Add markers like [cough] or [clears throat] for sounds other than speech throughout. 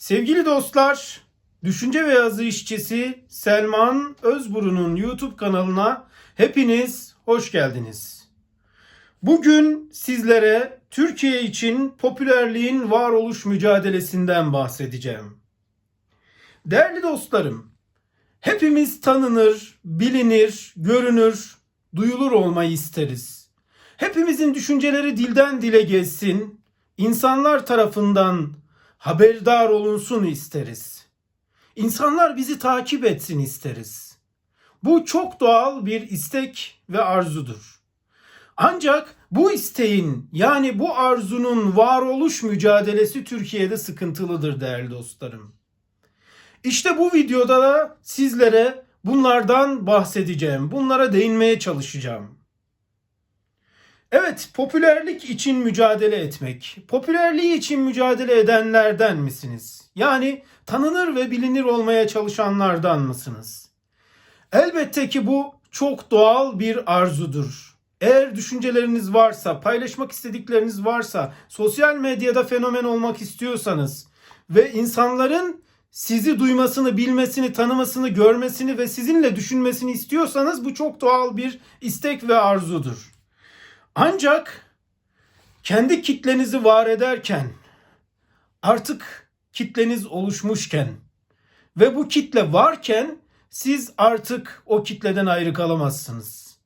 Sevgili dostlar, düşünce ve yazı işçisi Selman Özburu'nun YouTube kanalına hepiniz hoş geldiniz. Bugün sizlere Türkiye için popülerliğin varoluş mücadelesinden bahsedeceğim. Değerli dostlarım, hepimiz tanınır, bilinir, görünür, duyulur olmayı isteriz. Hepimizin düşünceleri dilden dile geçsin, insanlar tarafından haberdar olunsun isteriz. İnsanlar bizi takip etsin isteriz. Bu çok doğal bir istek ve arzudur. Ancak bu isteğin yani bu arzunun varoluş mücadelesi Türkiye'de sıkıntılıdır değerli dostlarım. İşte bu videoda da sizlere bunlardan bahsedeceğim. Bunlara değinmeye çalışacağım. Evet, popülerlik için mücadele etmek. Popülerliği için mücadele edenlerden misiniz? Yani tanınır ve bilinir olmaya çalışanlardan mısınız? Elbette ki bu çok doğal bir arzudur. Eğer düşünceleriniz varsa, paylaşmak istedikleriniz varsa, sosyal medyada fenomen olmak istiyorsanız ve insanların sizi duymasını, bilmesini, tanımasını, görmesini ve sizinle düşünmesini istiyorsanız bu çok doğal bir istek ve arzudur. Ancak kendi kitlenizi var ederken artık kitleniz oluşmuşken ve bu kitle varken siz artık o kitleden ayrı kalamazsınız.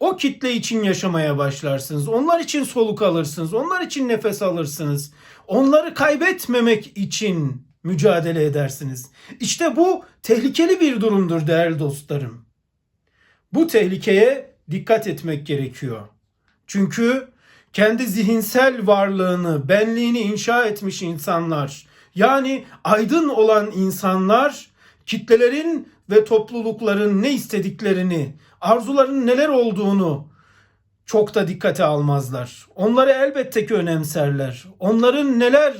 O kitle için yaşamaya başlarsınız. Onlar için soluk alırsınız. Onlar için nefes alırsınız. Onları kaybetmemek için mücadele edersiniz. İşte bu tehlikeli bir durumdur değerli dostlarım. Bu tehlikeye dikkat etmek gerekiyor. Çünkü kendi zihinsel varlığını, benliğini inşa etmiş insanlar, yani aydın olan insanlar kitlelerin ve toplulukların ne istediklerini, arzuların neler olduğunu çok da dikkate almazlar. Onları elbette ki önemserler. Onların neler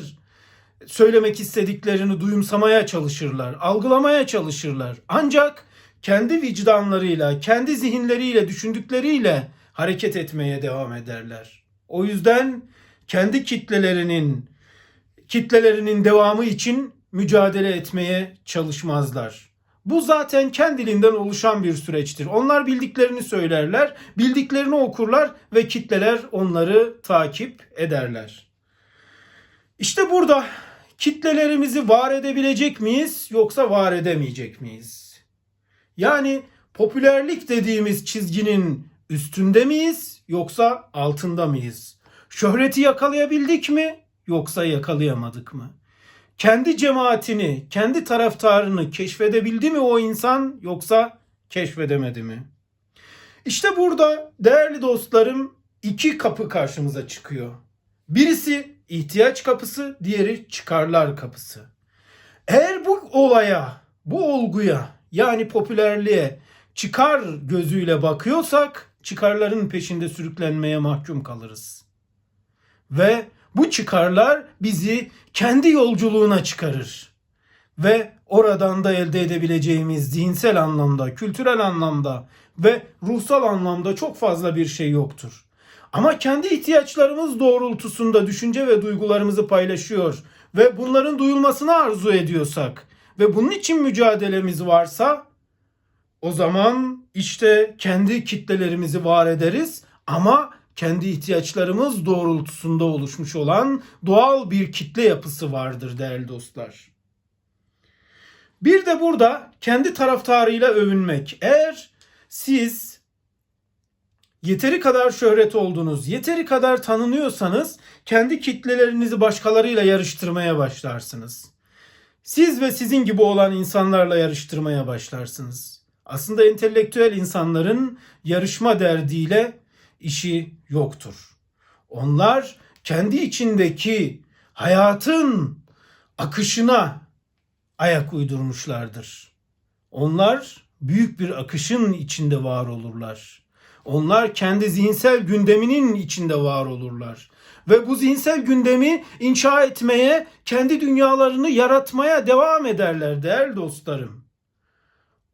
söylemek istediklerini duyumsamaya çalışırlar, algılamaya çalışırlar. Ancak kendi vicdanlarıyla, kendi zihinleriyle, düşündükleriyle hareket etmeye devam ederler. O yüzden kendi kitlelerinin kitlelerinin devamı için mücadele etmeye çalışmazlar. Bu zaten kendiliğinden oluşan bir süreçtir. Onlar bildiklerini söylerler, bildiklerini okurlar ve kitleler onları takip ederler. İşte burada kitlelerimizi var edebilecek miyiz yoksa var edemeyecek miyiz? Yani popülerlik dediğimiz çizginin üstünde miyiz yoksa altında mıyız? Şöhreti yakalayabildik mi yoksa yakalayamadık mı? Kendi cemaatini, kendi taraftarını keşfedebildi mi o insan yoksa keşfedemedi mi? İşte burada değerli dostlarım iki kapı karşımıza çıkıyor. Birisi ihtiyaç kapısı, diğeri çıkarlar kapısı. Eğer bu olaya, bu olguya yani popülerliğe çıkar gözüyle bakıyorsak çıkarların peşinde sürüklenmeye mahkum kalırız. Ve bu çıkarlar bizi kendi yolculuğuna çıkarır. Ve oradan da elde edebileceğimiz zihinsel anlamda, kültürel anlamda ve ruhsal anlamda çok fazla bir şey yoktur. Ama kendi ihtiyaçlarımız doğrultusunda düşünce ve duygularımızı paylaşıyor ve bunların duyulmasını arzu ediyorsak ve bunun için mücadelemiz varsa o zaman işte kendi kitlelerimizi var ederiz ama kendi ihtiyaçlarımız doğrultusunda oluşmuş olan doğal bir kitle yapısı vardır değerli dostlar. Bir de burada kendi taraftarıyla övünmek. Eğer siz yeteri kadar şöhret oldunuz, yeteri kadar tanınıyorsanız kendi kitlelerinizi başkalarıyla yarıştırmaya başlarsınız. Siz ve sizin gibi olan insanlarla yarıştırmaya başlarsınız. Aslında entelektüel insanların yarışma derdiyle işi yoktur. Onlar kendi içindeki hayatın akışına ayak uydurmuşlardır. Onlar büyük bir akışın içinde var olurlar. Onlar kendi zihinsel gündeminin içinde var olurlar. Ve bu zihinsel gündemi inşa etmeye, kendi dünyalarını yaratmaya devam ederler değerli dostlarım.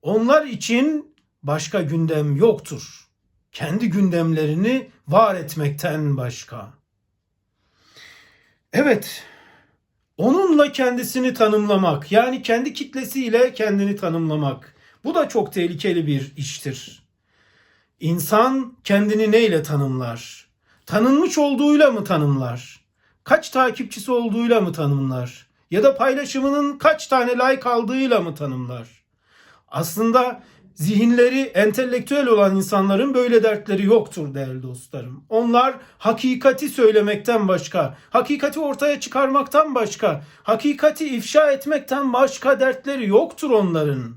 Onlar için başka gündem yoktur. Kendi gündemlerini var etmekten başka. Evet, onunla kendisini tanımlamak yani kendi kitlesiyle kendini tanımlamak. Bu da çok tehlikeli bir iştir. İnsan kendini neyle tanımlar? Tanınmış olduğuyla mı tanımlar? Kaç takipçisi olduğuyla mı tanımlar? Ya da paylaşımının kaç tane like aldığıyla mı tanımlar? Aslında zihinleri entelektüel olan insanların böyle dertleri yoktur değerli dostlarım. Onlar hakikati söylemekten başka, hakikati ortaya çıkarmaktan başka, hakikati ifşa etmekten başka dertleri yoktur onların.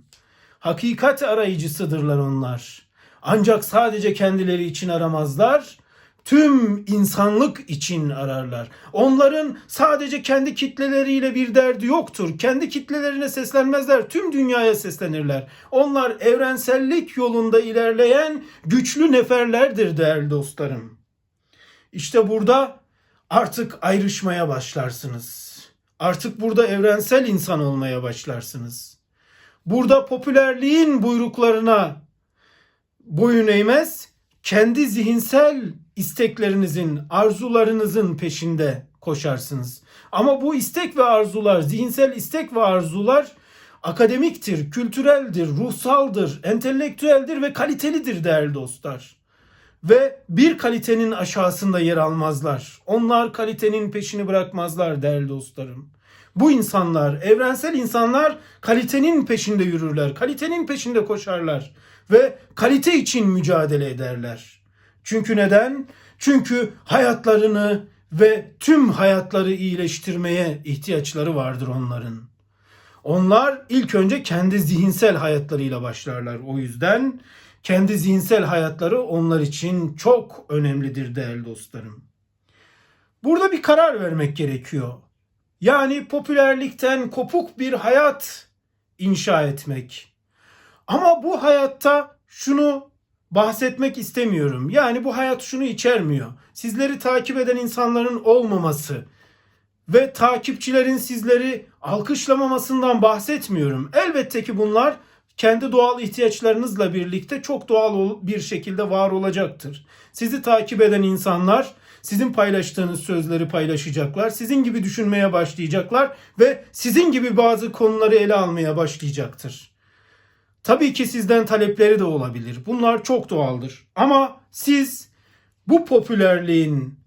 Hakikat arayıcısıdırlar onlar. Ancak sadece kendileri için aramazlar, tüm insanlık için ararlar. Onların sadece kendi kitleleriyle bir derdi yoktur. Kendi kitlelerine seslenmezler, tüm dünyaya seslenirler. Onlar evrensellik yolunda ilerleyen güçlü neferlerdir değerli dostlarım. İşte burada artık ayrışmaya başlarsınız. Artık burada evrensel insan olmaya başlarsınız. Burada popülerliğin buyruklarına boyun eğmez, kendi zihinsel isteklerinizin, arzularınızın peşinde koşarsınız. Ama bu istek ve arzular, zihinsel istek ve arzular akademiktir, kültüreldir, ruhsaldır, entelektüeldir ve kalitelidir değerli dostlar. Ve bir kalitenin aşağısında yer almazlar. Onlar kalitenin peşini bırakmazlar değerli dostlarım. Bu insanlar, evrensel insanlar kalitenin peşinde yürürler, kalitenin peşinde koşarlar ve kalite için mücadele ederler. Çünkü neden? Çünkü hayatlarını ve tüm hayatları iyileştirmeye ihtiyaçları vardır onların. Onlar ilk önce kendi zihinsel hayatlarıyla başlarlar. O yüzden kendi zihinsel hayatları onlar için çok önemlidir değerli dostlarım. Burada bir karar vermek gerekiyor. Yani popülerlikten kopuk bir hayat inşa etmek. Ama bu hayatta şunu bahsetmek istemiyorum. Yani bu hayat şunu içermiyor. Sizleri takip eden insanların olmaması ve takipçilerin sizleri alkışlamamasından bahsetmiyorum. Elbette ki bunlar kendi doğal ihtiyaçlarınızla birlikte çok doğal bir şekilde var olacaktır. Sizi takip eden insanlar sizin paylaştığınız sözleri paylaşacaklar. Sizin gibi düşünmeye başlayacaklar ve sizin gibi bazı konuları ele almaya başlayacaktır. Tabii ki sizden talepleri de olabilir. Bunlar çok doğaldır. Ama siz bu popülerliğin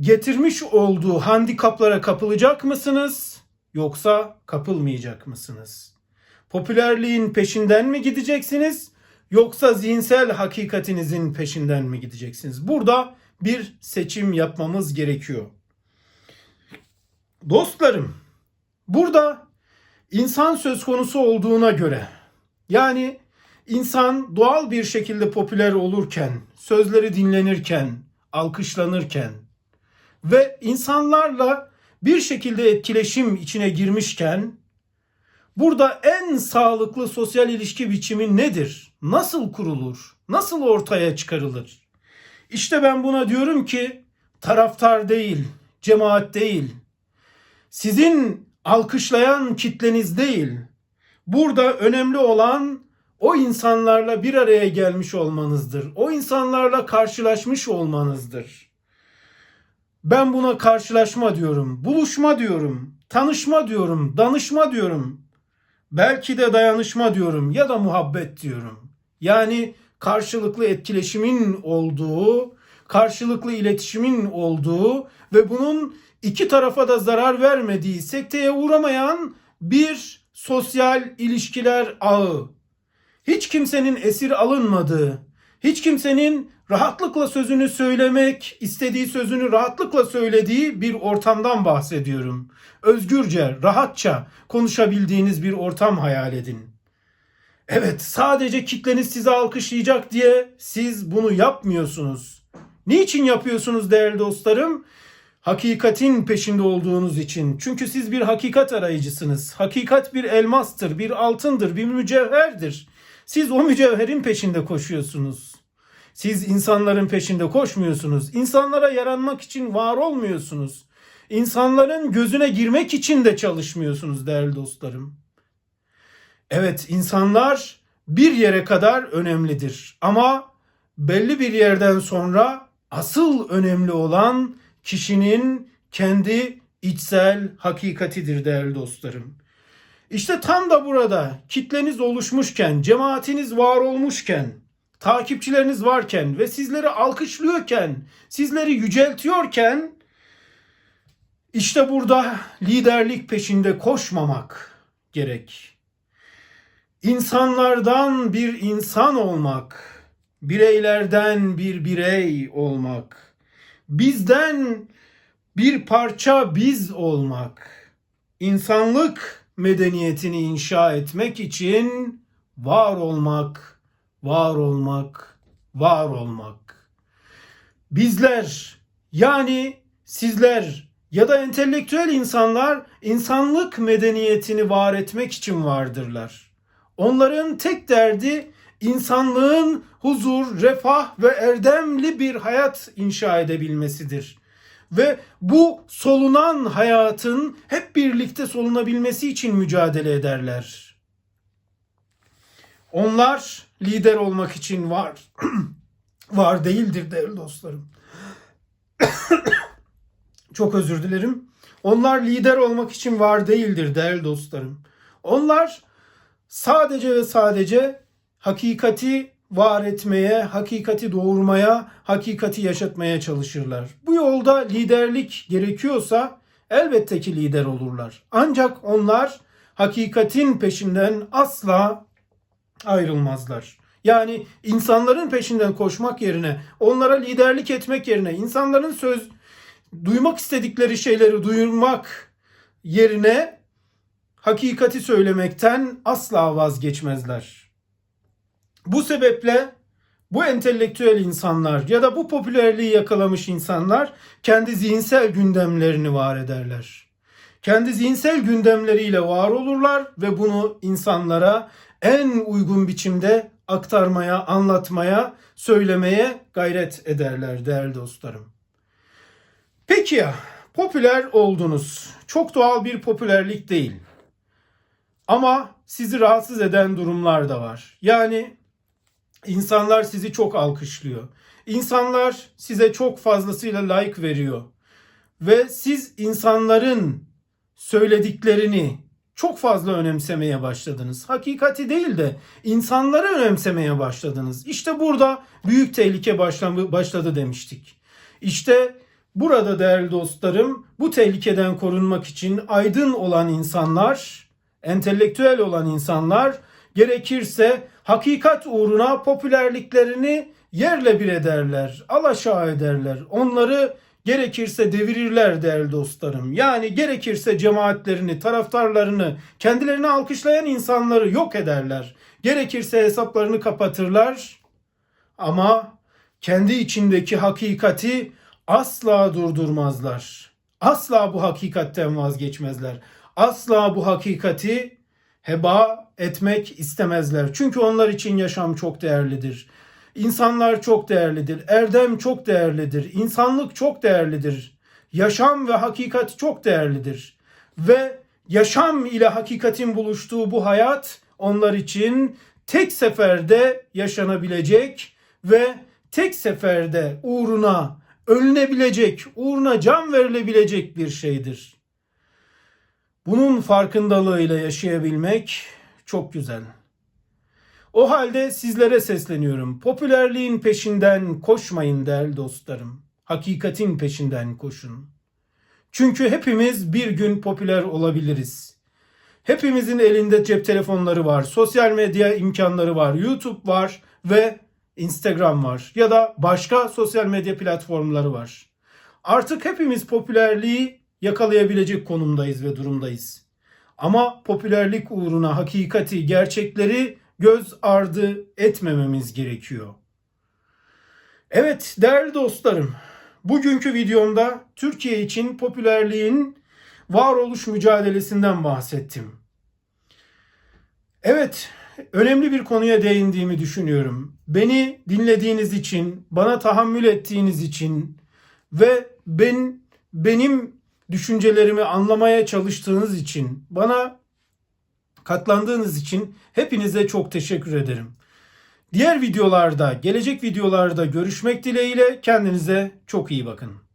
getirmiş olduğu handikaplara kapılacak mısınız yoksa kapılmayacak mısınız? Popülerliğin peşinden mi gideceksiniz yoksa zihinsel hakikatinizin peşinden mi gideceksiniz? Burada bir seçim yapmamız gerekiyor. Dostlarım, burada insan söz konusu olduğuna göre yani insan doğal bir şekilde popüler olurken, sözleri dinlenirken, alkışlanırken ve insanlarla bir şekilde etkileşim içine girmişken burada en sağlıklı sosyal ilişki biçimi nedir? Nasıl kurulur? Nasıl ortaya çıkarılır? İşte ben buna diyorum ki taraftar değil, cemaat değil. Sizin alkışlayan kitleniz değil. Burada önemli olan o insanlarla bir araya gelmiş olmanızdır. O insanlarla karşılaşmış olmanızdır. Ben buna karşılaşma diyorum, buluşma diyorum, tanışma diyorum, danışma diyorum. Belki de dayanışma diyorum ya da muhabbet diyorum. Yani karşılıklı etkileşimin olduğu, karşılıklı iletişimin olduğu ve bunun iki tarafa da zarar vermediği, sekteye uğramayan bir sosyal ilişkiler ağı. Hiç kimsenin esir alınmadığı, hiç kimsenin rahatlıkla sözünü söylemek, istediği sözünü rahatlıkla söylediği bir ortamdan bahsediyorum. Özgürce, rahatça konuşabildiğiniz bir ortam hayal edin. Evet, sadece kitleniz sizi alkışlayacak diye siz bunu yapmıyorsunuz. Niçin yapıyorsunuz değerli dostlarım? Hakikatin peşinde olduğunuz için. Çünkü siz bir hakikat arayıcısınız. Hakikat bir elmastır, bir altındır, bir mücevherdir. Siz o mücevherin peşinde koşuyorsunuz. Siz insanların peşinde koşmuyorsunuz. İnsanlara yaranmak için var olmuyorsunuz. İnsanların gözüne girmek için de çalışmıyorsunuz değerli dostlarım. Evet insanlar bir yere kadar önemlidir ama belli bir yerden sonra asıl önemli olan kişinin kendi içsel hakikatidir değerli dostlarım. İşte tam da burada kitleniz oluşmuşken, cemaatiniz var olmuşken, takipçileriniz varken ve sizleri alkışlıyorken, sizleri yüceltiyorken işte burada liderlik peşinde koşmamak gerek. İnsanlardan bir insan olmak, bireylerden bir birey olmak, bizden bir parça biz olmak, insanlık medeniyetini inşa etmek için var olmak, var olmak, var olmak. Bizler yani sizler ya da entelektüel insanlar insanlık medeniyetini var etmek için vardırlar. Onların tek derdi insanlığın huzur, refah ve erdemli bir hayat inşa edebilmesidir. Ve bu solunan hayatın hep birlikte solunabilmesi için mücadele ederler. Onlar lider olmak için var. [clears throat] var değildir değerli dostlarım. [clears throat] Çok özür dilerim. Onlar lider olmak için var değildir değerli dostlarım. Onlar sadece ve sadece hakikati var etmeye, hakikati doğurmaya, hakikati yaşatmaya çalışırlar. Bu yolda liderlik gerekiyorsa elbette ki lider olurlar. Ancak onlar hakikatin peşinden asla ayrılmazlar. Yani insanların peşinden koşmak yerine, onlara liderlik etmek yerine, insanların söz duymak istedikleri şeyleri duyurmak yerine hakikati söylemekten asla vazgeçmezler. Bu sebeple bu entelektüel insanlar ya da bu popülerliği yakalamış insanlar kendi zihinsel gündemlerini var ederler. Kendi zihinsel gündemleriyle var olurlar ve bunu insanlara en uygun biçimde aktarmaya, anlatmaya, söylemeye gayret ederler değerli dostlarım. Peki ya popüler oldunuz. Çok doğal bir popülerlik değil. Ama sizi rahatsız eden durumlar da var. Yani insanlar sizi çok alkışlıyor. İnsanlar size çok fazlasıyla like veriyor. Ve siz insanların söylediklerini çok fazla önemsemeye başladınız. Hakikati değil de insanları önemsemeye başladınız. İşte burada büyük tehlike başladı demiştik. İşte burada değerli dostlarım bu tehlikeden korunmak için aydın olan insanlar, entelektüel olan insanlar gerekirse hakikat uğruna popülerliklerini yerle bir ederler, alaşağı ederler. Onları gerekirse devirirler değerli dostlarım. Yani gerekirse cemaatlerini, taraftarlarını, kendilerini alkışlayan insanları yok ederler. Gerekirse hesaplarını kapatırlar. Ama kendi içindeki hakikati asla durdurmazlar. Asla bu hakikatten vazgeçmezler. Asla bu hakikati heba etmek istemezler. Çünkü onlar için yaşam çok değerlidir. İnsanlar çok değerlidir. Erdem çok değerlidir. İnsanlık çok değerlidir. Yaşam ve hakikat çok değerlidir. Ve yaşam ile hakikatin buluştuğu bu hayat onlar için tek seferde yaşanabilecek ve tek seferde uğruna ölünebilecek, uğruna can verilebilecek bir şeydir. Bunun farkındalığıyla yaşayabilmek çok güzel. O halde sizlere sesleniyorum. Popülerliğin peşinden koşmayın değerli dostlarım. Hakikatin peşinden koşun. Çünkü hepimiz bir gün popüler olabiliriz. Hepimizin elinde cep telefonları var, sosyal medya imkanları var, YouTube var ve Instagram var ya da başka sosyal medya platformları var. Artık hepimiz popülerliği yakalayabilecek konumdayız ve durumdayız. Ama popülerlik uğruna hakikati, gerçekleri göz ardı etmememiz gerekiyor. Evet değerli dostlarım, bugünkü videomda Türkiye için popülerliğin varoluş mücadelesinden bahsettim. Evet, önemli bir konuya değindiğimi düşünüyorum. Beni dinlediğiniz için, bana tahammül ettiğiniz için ve ben benim düşüncelerimi anlamaya çalıştığınız için, bana katlandığınız için hepinize çok teşekkür ederim. Diğer videolarda, gelecek videolarda görüşmek dileğiyle kendinize çok iyi bakın.